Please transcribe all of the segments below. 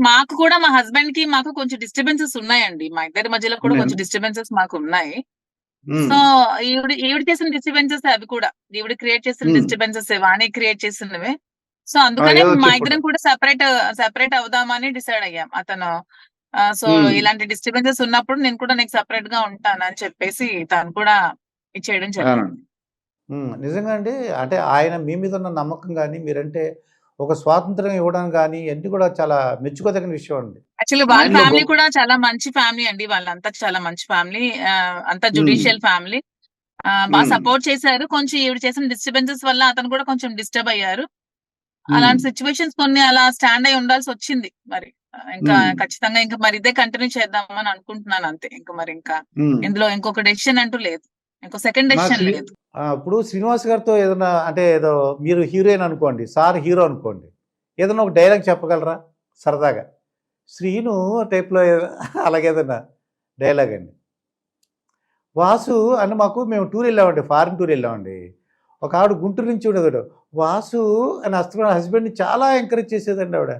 మాకు కూడా మా హస్బెండ్కి మాకు కొంచెం డిస్టర్బెన్సెస్ ఉన్నాయండి. మా ఇద్దరి మధ్యలో కూడా? కొంచెం డిస్టర్బెన్సెస్ మాకు ఉన్నాయి. సో ఈవిడ ఈవిడ చేసిన డిస్టర్బెన్సెస్ అవి కూడా. ఈవిడ క్రియేట్ చేసిన. డిస్టర్బెన్సెస్ వాణి క్రియేట్ చేసినవే. సో అందుకనే మా. ఇద్దరం కూడా సెపరేట్ సెపరేట్ అవుదామని డిసైడ్ అయ్యాం. అతను సో. ఇలాంటి డిస్టర్బెన్సెస్ ఉన్నప్పుడు నేను కూడా నీకు సెపరేట్గా ఉంటాను అని చెప్పేసి తను కూడా ఇచ్చేయడం జరిగింది. నిజంగా అండి. అంటే ఆయన మీ మీద ఉన్న నమ్మకం కానీ మీరంటే ఒక స్వాతంత్రం ఇవ్వడం కానీ ఇవన్నీ కూడా చాలా మెచ్చుకోదగిన విషయం అండి. యాక్చువల్లీ వాళ్ళ ఫ్యామిలీ కూడా చాలా మంచి ఫ్యామిలీ అండి. వాళ్ళంతా చాలా మంచి ఫ్యామిలీ. అంతా జుడిషియల్ ఫ్యామిలీ. బాగా. సపోర్ట్ చేశారు. కొంచెం ఈవిడ చేసిన డిస్టర్బెన్సెస్ వల్ల అతను కూడా కొంచెం డిస్టర్బ్ అయ్యారు. అలాంటి సిచ్యువేషన్స్ కొన్ని అలా స్టాండ్ అయి ఉండాల్సి వచ్చింది మరి. ఇంకా. ఖచ్చితంగా ఇంకా మరి ఇదే కంటిన్యూ చేద్దామని అనుకుంటున్నాను అంతే. ఇంకా మరి ఇంకా. ఇందులో ఇంకొక డెసిషన్ అంటూ లేదు. సెకండ్ డెసిషన్ ఇప్పుడు శ్రీనివాస్ గారితో ఏదైనా అంటే ఏదో మీరు హీరోయిన్ అనుకోండి సార్ హీరో అనుకోండి ఏదైనా ఒక డైలాగ్ చెప్పగలరా? సరదాగా. శ్రీను టైప్లో అలాగేదన్నా డైలాగ్ అండి. వాసు అని మాకు మేము టూర్ వెళ్ళామండి ఫారిన్ టూర్ వెళ్ళామండి. ఒక ఆవిడ గుంటూరు నుంచి ఉండేది వాసు అని హస్బెండ్ హస్బెండ్ని చాలా ఎంకరేజ్ చేసేదండి ఆవిడ.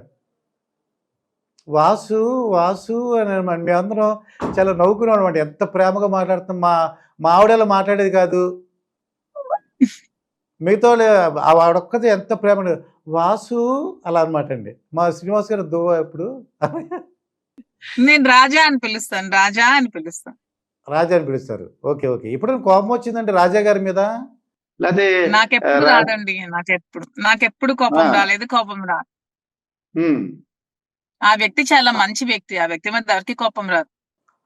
వాసు వాసు అని అనమాట మేమందరం చాలా నవ్వుకున్నాం అనమాట ఎంత ప్రేమగా మాట్లాడుతున్నాం. మా మా ఆవిడ అలా మాట్లాడేది కాదు. మిగతా ఆవిడొక్కది ఎంత ప్రేమ వాసు అలా అనమాట అండి. మా శ్రీనివాస్ గారు దువ్వ ఎప్పుడు? నేను రాజా అని పిలుస్తాను. రాజా అని పిలుస్తాను. రాజా అని పిలుస్తారు. Okay okay. ఇప్పుడు కోపం వచ్చిందండి రాజా గారి మీద? నాకెప్పుడు రాదండి. నాకెప్పుడు నాకెప్పుడు కోపం. రాలేదు. కోపం రా ఉమ్, ఆ వ్యక్తి చాలా మంచి వ్యక్తి. ఆ వ్యక్తి మీద ఎవరికి కోపం రాదు.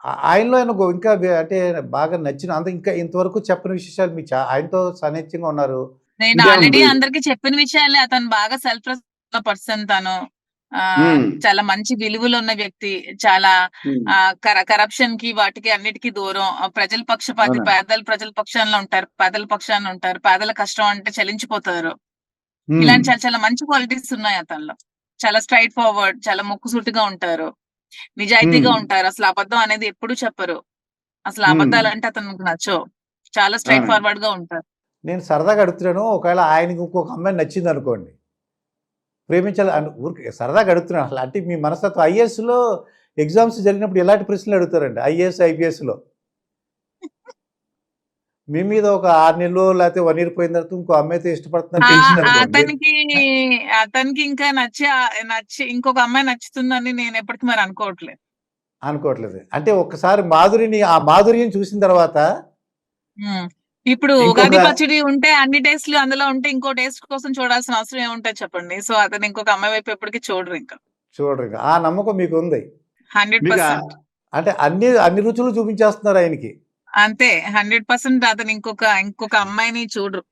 ఆయనలో ఆయన ఇంకా అంటే బాగా నచ్చిన అంత ఇంకా ఇంతవరకు చెప్పని విశేషాలు మీకు చా- ఆయనతో సన్నిహితంగా ఉన్నారు. నేను ఆల్రెడీ. అందరికి చెప్పిన విషయాలే. అతను బాగా సెల్ఫ్ పర్సన్ తను. ఆ. చాలా మంచి విలువలు ఉన్న వ్యక్తి. చాలా కరప్షన్కి వాటికి అన్నిటికీ దూరం. ఆ, ప్రజల పక్షపాతి. పేదల ప్రజల పక్షాన ఉంటారు. పేదల పక్షాన ఉంటారు. పేదల కష్టం అంటే చలించిపోతారు. ఇలాంటి చాలా చాలా మంచి క్వాలిటీస్ ఉన్నాయి అతనిలో. చాలా స్ట్రైట్ ఫార్వర్డ్ చాలా ముక్కుసూటిగా ఉంటారు. నిజాయితీగా Hmm. ఉంటారు. అసలు అబద్ధం అనేది ఎప్పుడు చెప్పరు. అసలు Hmm. అబద్ధాలు అంటే అతనికి నచ్చవు. చాలా స్ట్రైట్. ఫార్వర్డ్గా ఉంటారు. నేను సరదాగా అడుగుతున్నాను. ఒకవేళ ఆయనకి ఇంకొక అమ్మాయి నచ్చింది అనుకోండి. ప్రేమించాలి అని ఊరికి సరదాగా అడుగుతున్నాను. అసలు అంటే మీ మనస్తత్వం ఐఏఎస్లో ఎగ్జామ్స్ జరిగినప్పుడు ఎలాంటి ప్రశ్నలు అడుగుతారండి? ఐఏఎస్ ఐపీఎస్లో? మీ మీద ఒక ఆరు నెలలు లేకపోతే వన్ ఇయర్ పోయిన తర్వాత ఇంకో అమ్మాయితో అనుకోండి అతనికి అతనికి ఇంకా నచ్చి నచ్చి ఇంకొక అమ్మాయి నచ్చుతుందని నేను ఎప్పటికీ మరి అనుకోవట్లేదు. అనుకోవట్లేదు. అంటే ఒక్కసారి మాధురిని ఆ మాధుర్యం చూసిన తర్వాత. ఇప్పుడు ఉగాది పచ్చడి ఉంటే అన్ని టేస్ట్లు అందులో ఉంటే ఇంకో టేస్ట్ కోసం చూడాల్సిన అవసరం ఏముంటుంది చెప్పండి. సో అతను ఇంకొక అమ్మాయి వైపు ఎప్పటికీ చూడరు ఇంకా. చూడరు ఇంకా. ఆ నమ్మకం మీకు ఉంది. Hundred percent. అంటే అన్ని అన్ని రుచులు చూపించేస్తున్నారు ఆయనకి. అంతే హండ్రెడ్ పర్సెంట్ అతను ఇంకొక ఇంకొక అమ్మాయిని చూడరు.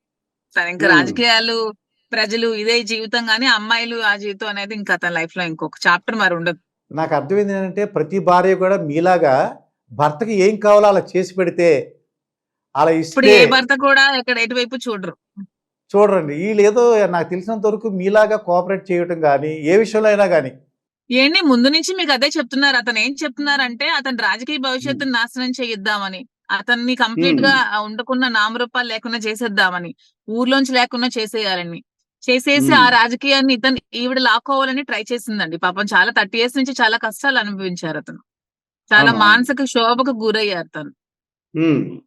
సరే ఇంకా. రాజకీయాలు ప్రజలు ఇదే జీవితం గానీ అమ్మాయిలు ఆ జీవితం అనేది ఇంకా అతని లైఫ్లో ఇంకొక చాప్టర్ మరి ఉండదు. నాకు అర్థమైంది ఏంటంటే ప్రతి భార్య కూడా మీలాగా భర్తకి ఏం కావాలో అలా చేసి పెడితే అలా ఇప్పుడు ఏ భర్త కూడా ఇక్కడ ఎటువైపు చూడరు? చూడండి వీళ్ళు ఏదో నాకు తెలిసినంత వరకు మీలాగా కోఆపరేట్ చేయటం కానీ ఏ విషయంలో అయినా కానీ ఏంటి ముందు నుంచి మీకు అదే చెప్తున్నారు. అతను ఏం చెప్తున్నారంటే అతని రాజకీయ భవిష్యత్తును నాశనం చేయిద్దామని. అతన్ని కంప్లీట్గా ఉండకున్న నామరూపాలు లేకుండా చేసేద్దామని ఊర్లోంచి లేకుండా చేసేయాలని. చేసేసి ఆ. రాజకీయాన్ని ఇతను ఈవిడ లాక్కోవాలని ట్రై చేసిందండి. పాపం చాలా థర్టీ ఇయర్స్ నుంచి చాలా కష్టాలు అనుభవించారు అతను. చాలా. మానసిక శోభకు గురయ్యారు తను.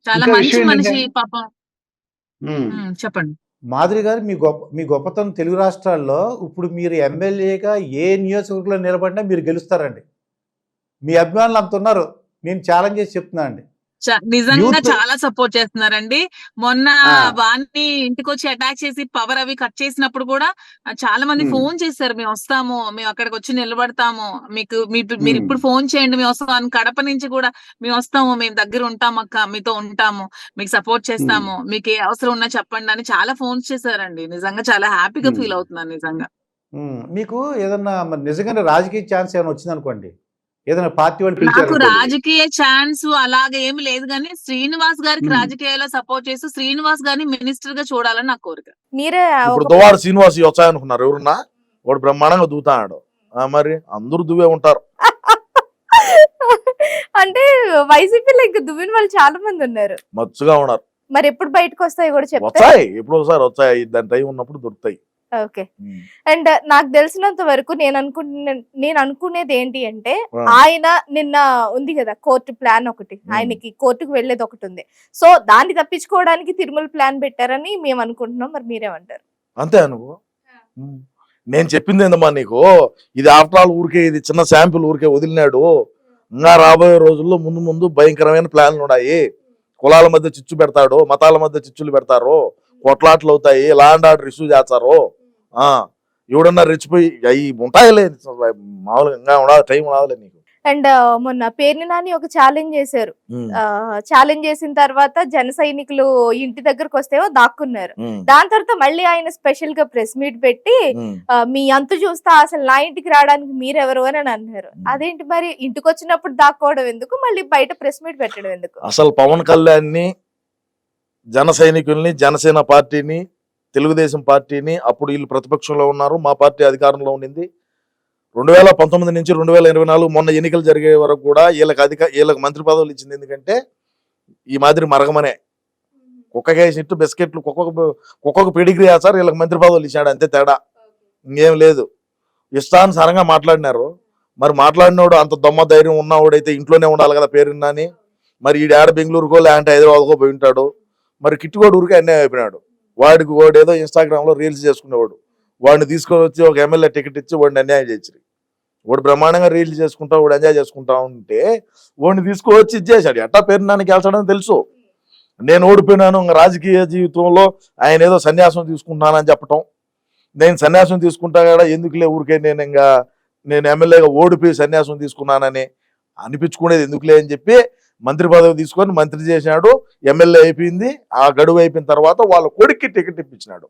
చాలా మంచి మనిషి పాపం. చెప్పండి. మాధురి గారు మీ గొప్ప మీ గొప్పతనం తెలుగు రాష్ట్రాల్లో ఇప్పుడు మీరు ఎమ్మెల్యేగా ఏ నియోజకవర్గంలో నిలబడినా మీరు గెలుస్తారండి. మీ అభిమానులు అంత ఉన్నారు. నేను ఛాలెంజ్ చేసి చెప్తున్నా అండి. నిజంగా చాలా సపోర్ట్ చేస్తున్నారండి మొన్న. వాణ్ణి ఇంటికి వచ్చి అటాక్ చేసి పవర్ అవి కట్ చేసినప్పుడు కూడా చాలా మంది. ఫోన్ చేశారు మేము వస్తాము మేము అక్కడికి వచ్చి నిలబడతాము మీకు మీరు. ఇప్పుడు ఫోన్ చేయండి మేము వస్తాం కడప నుంచి కూడా మేము వస్తాము మేము దగ్గర ఉంటాం అక్క మీతో ఉంటాము మీకు సపోర్ట్ చేస్తాము మీకు ఏ అవసరం ఉన్నా చెప్పండి అని చాలా ఫోన్స్ చేశారండి నిజంగా చాలా హ్యాపీగా. ఫీల్ అవుతున్నాను నిజంగా మీకు ఏదన్నా నిజంగానే రాజకీయ ఛాన్స్ ఏమైనా వచ్చింది అనుకోండి ఏదైనా పార్టీ వాళ్ళు నాకు పిలిచారు రాజకీయ ఛాన్స్ అలాగే ఏమి లేదు కానీ శ్రీనివాస్ గారికి. రాజకీయాల్లో సపోర్ట్ చేస్తూ శ్రీనివాస్ గారిని మినిస్టర్గా చూడాలని నా కోరిక. మీరే ఇప్పుడు ఒక దువాడు శ్రీనివాస్ వచ్చాయనుకున్నారు. ఎవరున్నా? వాడు బ్రహ్మాండంగా దూతాడు ఆ మరి అందరూ దువ్వే ఉంటారు. అంటే వైసీపీలో ఇంకా దువ్విన వాళ్ళు చాలా మంది ఉన్నారు. మచ్చుగా ఉన్నారు. మరి ఎప్పుడు బయటకు వస్తాయి కూడా చెప్తే వచ్చాయి. ఎప్పుడు ఒకసారి వచ్చాయి. దాని టైం ఉన్నప్పుడు దొరుకుతాయి. ఓకే. అండ్ నాకు తెలిసినంత వరకు నేను అనుకుంటున్న నేను అనుకునేది ఏంటి అంటే. ఆయన నిన్న ఉంది కదా కోర్టు ప్లాన్ ఒకటి. ఆయనకి కోర్టుకు వెళ్ళేది ఒకటి ఉంది. సో దాన్ని తప్పించుకోవడానికి తిరుమల ప్లాన్ పెట్టారని మేము అనుకుంటున్నాం. మరి మీరేమంటారు? అంతే నువ్వు ఉమ్. నేను చెప్పింది ఏందమ్మా నీకు? ఇది ఆఫ్టర్ ఆల్ ఊరికే ఇది చిన్న శాంపిల్ ఊరికే వదిలినాడు. ఇంకా రాబోయే రోజుల్లో ముందు ముందు భయంకరమైన ప్లాన్లు ఉన్నాయి. కులాల మధ్య చిచ్చు పెడతాడు మతాల మధ్య చిచ్చులు పెడతారు. కొట్లాట్లు అవుతాయి లాండ్ ఆర్డర్ ఇష్యూ చేస్తారు. ఎవడన్నా రెచ్చిపోయి అవి ఉంటాయిలే మామూలుగా ఇంకా ఉండదు టైం ఉండదులే నీకు. అండ్ మొన్న పేర్ని నాని ఒక ఛాలెంజ్ చేశారు. ఛాలెంజ్ చేసిన తర్వాత జన సైనికులు ఇంటి దగ్గరకు వస్తేవో దాక్కున్నారు. దాని తర్వాత మళ్ళీ ఆయన స్పెషల్గా ప్రెస్ మీట్ పెట్టి మీ అంతు చూస్తా అసలు నా ఇంటికి రావడానికి మీరెవరు అని అన్నారు. అదేంటి మరి? ఇంటికి వచ్చినప్పుడు దాక్కోవడం ఎందుకు? మళ్ళీ బయట ప్రెస్ మీట్ పెట్టడం ఎందుకు? అసలు పవన్ కళ్యాణ్ని జన సైనికుల్ని జనసేన పార్టీని తెలుగుదేశం పార్టీని అప్పుడు వీళ్ళు ప్రతిపక్షంలో ఉన్నారు మా పార్టీ అధికారంలో ఉండింది. రెండు వేల పంతొమ్మిది నుంచి రెండు వేల ఇరవై నాలుగు మొన్న ఎన్నికలు జరిగే వరకు కూడా వీళ్ళకి అధిక వీళ్ళకి మంత్రి పదవులు ఇచ్చింది ఎందుకంటే ఈ మాదిరి మరగమనే. కుక్కకేసినట్టు బిస్కెట్లు కుక్కకు కుక్కకు పెడిగ్రీ సార్ వీళ్ళకి మంత్రి పదవులు ఇచ్చాడు అంతే తేడా. ఇంకేం లేదు. ఇష్టానుసారంగా మాట్లాడినారు. మరి మాట్లాడినోడు అంత దొమ్మ ధైర్యం ఉన్నవాడైతే ఇంట్లోనే ఉండాలి కదా పేరున్నాని. మరి ఈ ఆడ బెంగళూరుకో లేదంటే హైదరాబాద్కో పోయి ఉంటాడు. మరి కిట్టుకోడు ఊరికే అన్యాయం అయిపోయినాడు. వాడికి వాడు ఏదో ఇన్స్టాగ్రామ్లో రీల్స్ చేసుకునేవాడు. వాడిని తీసుకొని వచ్చి ఒక ఎమ్మెల్యే టికెట్ ఇచ్చి వాడిని అన్యాయం చేసి వాడు బ్రహ్మాండంగా రీల్స్ చేసుకుంటా వాడు ఎంజాయ్ చేసుకుంటా ఉంటే వాడిని తీసుకువచ్చి ఇచ్చేసాడు ఎట్టా పేరు నానికి వెళ్తాడని తెలుసు. నేను ఓడిపోయినాను ఇంకా రాజకీయ జీవితంలో ఆయన ఏదో సన్యాసం తీసుకుంటున్నానని చెప్పటం. నేను సన్యాసం తీసుకుంటా కూడా ఎందుకులే ఊరికే నేను ఇంకా నేను ఎమ్మెల్యేగా ఓడిపోయి సన్యాసం తీసుకున్నానని అనిపించుకునేది ఎందుకులే అని చెప్పి మంత్రి పదవి తీసుకొని మంత్రి చేసినాడు ఎమ్మెల్యే అయిపోయింది. ఆ గడువు అయిపోయిన తర్వాత వాళ్ళ కొడుక్కి టికెట్ ఇప్పించినాడు.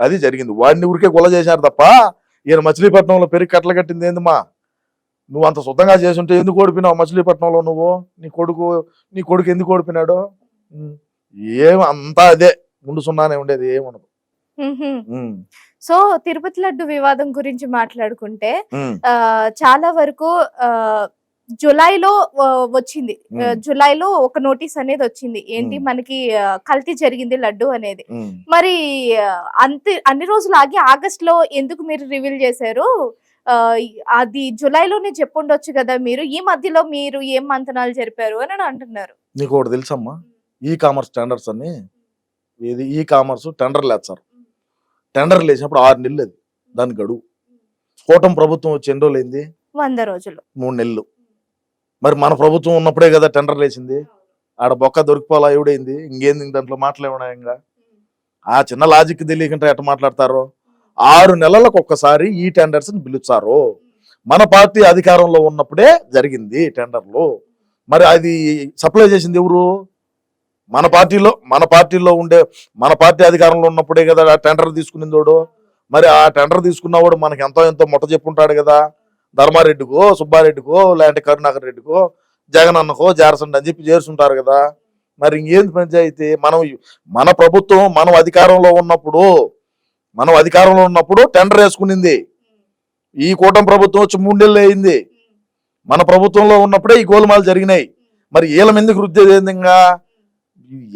అది జరిగింది. వాడిని ఊరికే గొల చేశారు తప్ప ఈయన మచిలీపట్నంలో పెరిగి కట్టలు కట్టింది ఏందమ్మా? నువ్వు అంత శుద్ధంగా చేసుంటే ఎందుకు ఓడిపోయినావు మచిలీపట్నంలో నువ్వు? నీ కొడుకు నీ కొడుకు ఎందుకు ఓడిపోయినాడు. ఏం అంతా అదే. ముందు సున్నానే ఉండేది ఏముండదు సో తిరుపతి లడ్డు వివాదం గురించి మాట్లాడుకుంటే చాలా వరకు ఆ, జులైలో వచ్చింది. జులైలో ఒక నోటీస్ అనేది వచ్చింది. ఏంటి. మనకి కల్తీ జరిగింది లడ్డు అనేది. మరి అంత అన్ని రోజులు ఆగి ఆగస్ట్లో ఎందుకు మీరు రివీల్ చేశారు? అది జులైలోనే చెప్పుండొచ్చు కదా మీరు. ఈ మధ్యలో మీరు ఏం మంతనాలు జరిపారు అని అంటున్నారు. నీకు ఒకటి తెలుసమ్మా? ఈ కామర్స్ టెండర్స్ అని ఇది ఈ కామర్స్ టెండర్లు వేస్తారు టెండర్లు వేసినప్పుడు ఆరు నెలలు అది. దాని గడువు. కూటమి ప్రభుత్వం వచ్చి ఎన్ని రోజులు అయింది? వంద రోజులు. మూడు నెలలు. మరి మన ప్రభుత్వం ఉన్నప్పుడే కదా టెండర్లు వేసింది ఆడ బొక్క దొరికిపోలా ఎవడైంది ఇంకేంది దాంట్లో మాట్లాడేవడా ఇంకా. ఆ చిన్న లాజిక్ తెలియకుండా ఎట్ట మాట్లాడతారో? ఆరు నెలలకు ఒక్కసారి ఈ టెండర్స్ని పిలుస్తారు. మన పార్టీ అధికారంలో ఉన్నప్పుడే జరిగింది టెండర్లు మరి అది సప్లై చేసింది ఎవరు? మన పార్టీలో మన పార్టీలో ఉండే మన పార్టీ అధికారంలో ఉన్నప్పుడే కదా ఆ టెండర్ తీసుకునిందోడు. మరి ఆ టెండర్ తీసుకున్నవాడు మనకి ఎంతో ఎంతో మొట్ట చెప్పుంటాడు కదా. ధర్మారెడ్డికో సుబ్బారెడ్డికో లేదంటే కరుణాకర్ రెడ్డికో జగన్ అన్నకో జారసండి అని చెప్పి చేరుతుంటారు కదా. మరి ఇంకేంది పంచాయతీ మనం మన ప్రభుత్వం మనం అధికారంలో ఉన్నప్పుడు మనం అధికారంలో ఉన్నప్పుడు టెండర్ వేసుకునింది. ఈ కూటమి ప్రభుత్వం వచ్చి మూడేళ్ళు అయింది. మన ప్రభుత్వంలో ఉన్నప్పుడే ఈ గోలుమాలు జరిగినాయి. మరి వీళ్ళ ఎందుకు వృద్ధి ఏంది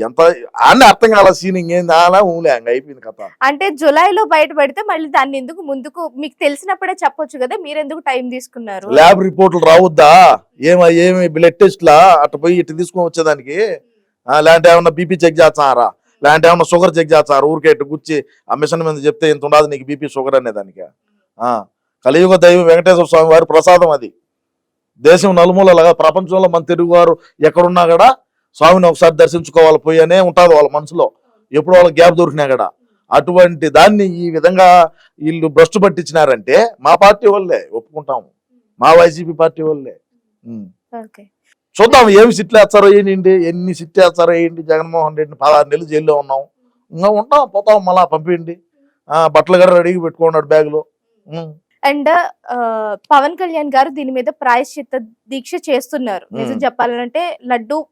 ఎంత అన్నీ అర్థం కాల సీన్ ఇంకేంది? అలా ఊలే అయిపోయింది కథ. అంటే జులైలో బయటపడితే మళ్ళీ దాన్ని ఎందుకు ముందుకు మీకు తెలిసినప్పుడే చెప్పొచ్చు కదా మీరు ఎందుకు టైం తీసుకున్నారు? ల్యాబ్ రిపోర్ట్లు రావద్దా? ఏమ ఏమి బ్లడ్ టెస్ట్లా? అట్ట పోయి ఇటు తీసుకొని వచ్చేదానికి? లేదంటే ఏమన్నా బీపీ చెక్ చేస్తారా లేదంటే ఏమన్నా షుగర్ చెక్ చేస్తారు ఊరికే ఇటు గుచ్చి ఆ మిషన్ మీద చెప్తే ఇంత ఉండదు నీకు బీపీ షుగర్ అనేదానికి. ఆ, కలియుగ దైవం వెంకటేశ్వర స్వామి వారి ప్రసాదం అది. దేశం నలుమూలలుగా ప్రపంచంలో మన తెలుగు వారు ఎక్కడున్నా కూడా స్వామిని ఒకసారి దర్శించుకోవాలి పోయి అనే ఉంటుంది వాళ్ళ మనసులో. ఎప్పుడు వాళ్ళ గ్యాప్ దొరికినా కూడా. అటువంటి దాన్ని ఈ విధంగా వీళ్ళు భ్రష్టు పట్టించినారంటే మా పార్టీ వాళ్ళే ఒప్పుకుంటాము. మా వైసీపీ పార్టీ వాళ్ళే. చూద్దాం ఏమి సిట్లు వేస్తారో ఏంటి ఎన్ని సిట్లు వేస్తారో ఏంటి జగన్మోహన్ రెడ్డిని పదహారు నెలలు జైల్లో ఉన్నాం. ఇంకా ఉంటాం పోతాం మళ్ళా పంపించండి. ఆ, బట్టలు కూడా రెడీగా పెట్టుకున్నాడు బ్యాగులో. అండ్ పవన్ కళ్యాణ్ గారు దీని మీద ప్రాయశ్చిత్త దీక్ష చేస్తున్నారు. నిజం. చెప్పాలంటే లడ్డు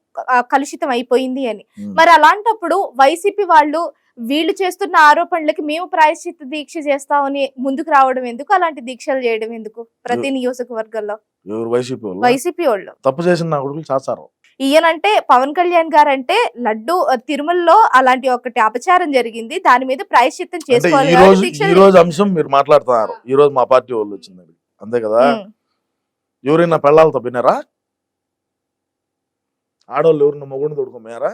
కలుషితం అయిపోయింది అని. మరి అలాంటప్పుడు వైసీపీ వాళ్ళు వీళ్ళు చేస్తున్న ఆరోపణలకి మేము ప్రాయశ్చిత్త దీక్ష చేస్తామని ముందుకు రావడం ఎందుకు? అలాంటి దీక్షలు చేయడం ఎందుకు? ప్రతి నియోజకవర్గంలో. వైసీపీ వాళ్ళు? తప్పు చేసిన నా కొడుకులు చేస్తారు ఈయనంటే పవన్ కళ్యాణ్ గారు అంటే లడ్డు తిరుమలలో అలాంటి ఒకటి అపచారం జరిగింది. దాని మీద ప్రాయశ్చిత్తం చేసుకోవాలి ఈ రోజు అంశం మీరు మాట్లాడుతున్నారు. ఈ రోజు మా పార్టీ వాళ్ళు వచ్చింది. అంతే కదా? ఎవరైనా పెళ్ళాలతో విన్నారా ఆడవాళ్ళు ఎవరు మొగుడిని తోడుకోమేరా